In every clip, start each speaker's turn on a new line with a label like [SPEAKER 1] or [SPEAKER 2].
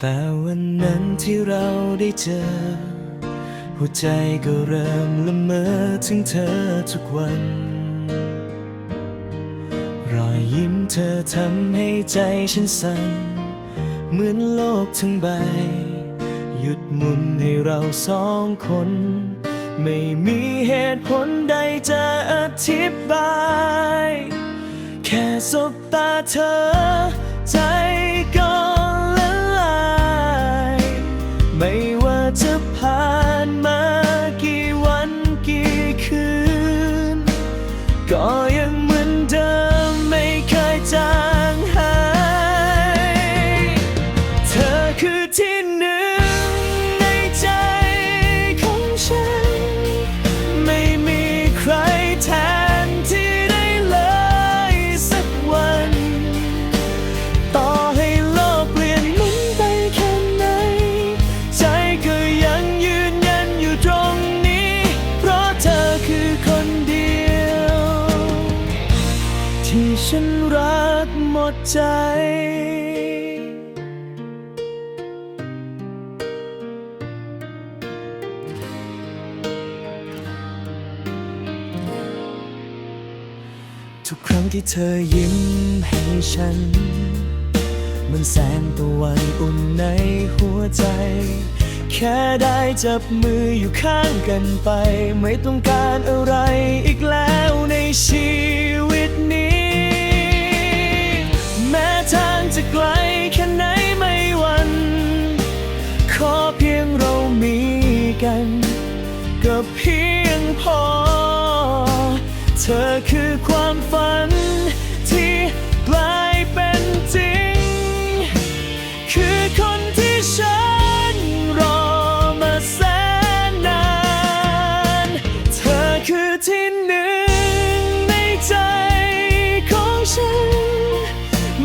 [SPEAKER 1] แต่วันนั้นที่เราได้เจอ หัวใจก็เริ่มละเมอถึงเธอทุกวัน รอยยิ้มเธอทำให้ใจฉันสั่น เหมือนโลกทั้งใบ หยุดหมุนให้เราสองคน ไม่มีเหตุผลใดจะอธิบาย แค่สบตาเธอใจ ที่ฉันรักหมดใจทุกครั้งที่เธอยิ้มให้ฉัน มันแสงตะวันอุ่นในหัวใจ แค่ได้จับมืออยู่ข้างกันไป ไม่ต้องการอะไรอีกแล้วในชีวิตนี้ เพียงพอ เธอคือความฝันที่กลายเป็นจริง คือคนที่ฉันรอมาแสนนาน เธอคือที่หนึ่งในใจของฉัน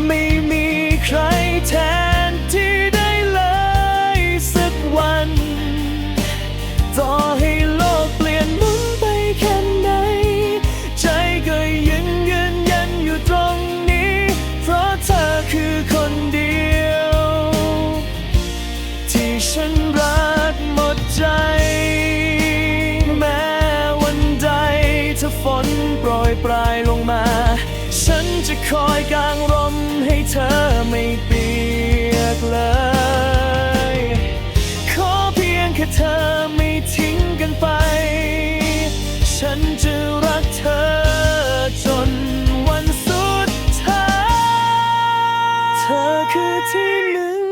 [SPEAKER 1] ไม่มีใครแทนที่ได้เลยสักวันต่อให้ ปลายลงมา ฉันจะคอยกางร่มให้เธอไม่เปียกเลย ขอเพียงแค่เธอไม่ทิ้งกันไป ฉันจะรักเธอจนวันสุดท้าย เธอคือที่หนึ่ง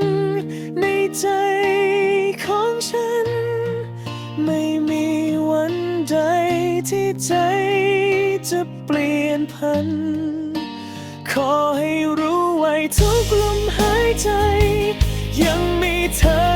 [SPEAKER 1] ในใจของฉัน ไม่มีวันใดที่ใจ จะเปลี่ยนพัน ขอให้รู้ไว้ทุกลมหายใจ ยังมีเธอ